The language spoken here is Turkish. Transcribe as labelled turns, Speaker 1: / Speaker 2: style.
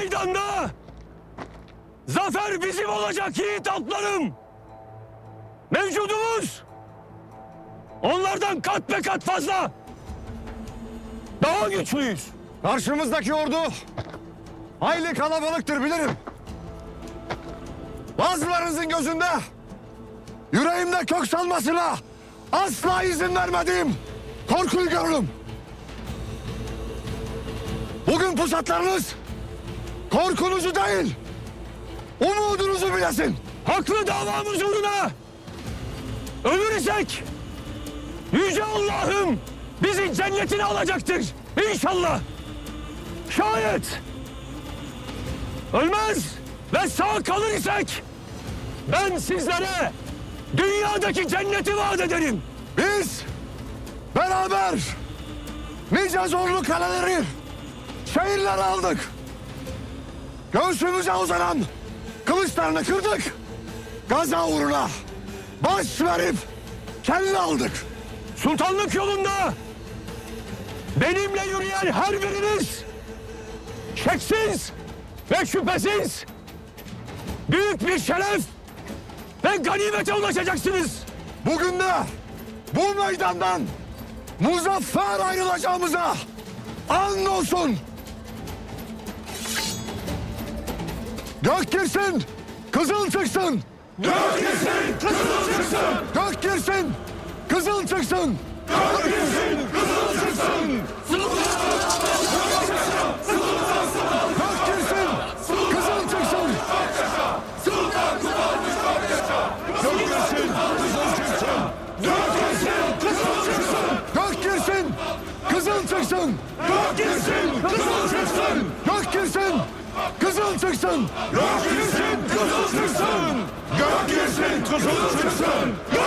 Speaker 1: meydanda zafer bizim olacak yiğit atlarım. Mevcudumuz onlardan kat be kat fazla. Daha güçlüyüz.
Speaker 2: Karşımızdaki ordu hayli kalabalıktır bilirim. Bazılarınızın gözünde yüreğimde kök salmasına asla izin vermediğim korkuyu görürüm. Bugün pusatlarınız korkunuzu değil, umudunuzu bilesin.
Speaker 1: Haklı davamız uğruna ölür isek Yüce Allah'ım bizi cennetine alacaktır. İnşallah. Şayet ölmez ve sağ kalır isek ben sizlere dünyadaki cenneti vaat ederim.
Speaker 2: Biz beraber nice zorlu kaleleri, şehirleri aldık. Göğsümüze uzanan kılıçlarını kırdık. Gaza uğruna baş verip kelle aldık.
Speaker 1: Sultanlık yolunda benimle yürüyen her biriniz şeksiz ve şüphesiz büyük bir şeref ve ganimete ulaşacaksınız.
Speaker 2: Bugün de bu meydandan muzaffer ayrılacağımıza and olsun. Gök girsin, kızıl çıksın.
Speaker 1: Gök girsin, kızıl çıksın!
Speaker 2: Gök girsin, kızıl çıksın.
Speaker 1: Gök girsin, kızıl çıksın!
Speaker 2: Gök girsin, kızıl çıksın.
Speaker 1: Gök girsin, kızıl çıksın!
Speaker 2: Gök girsin, kızıl çıksın.
Speaker 1: Gök girsin, kızıl çıksın!
Speaker 2: Gök girsin, kızıl çıksın.
Speaker 1: Gök girsin, kızıl çıksın!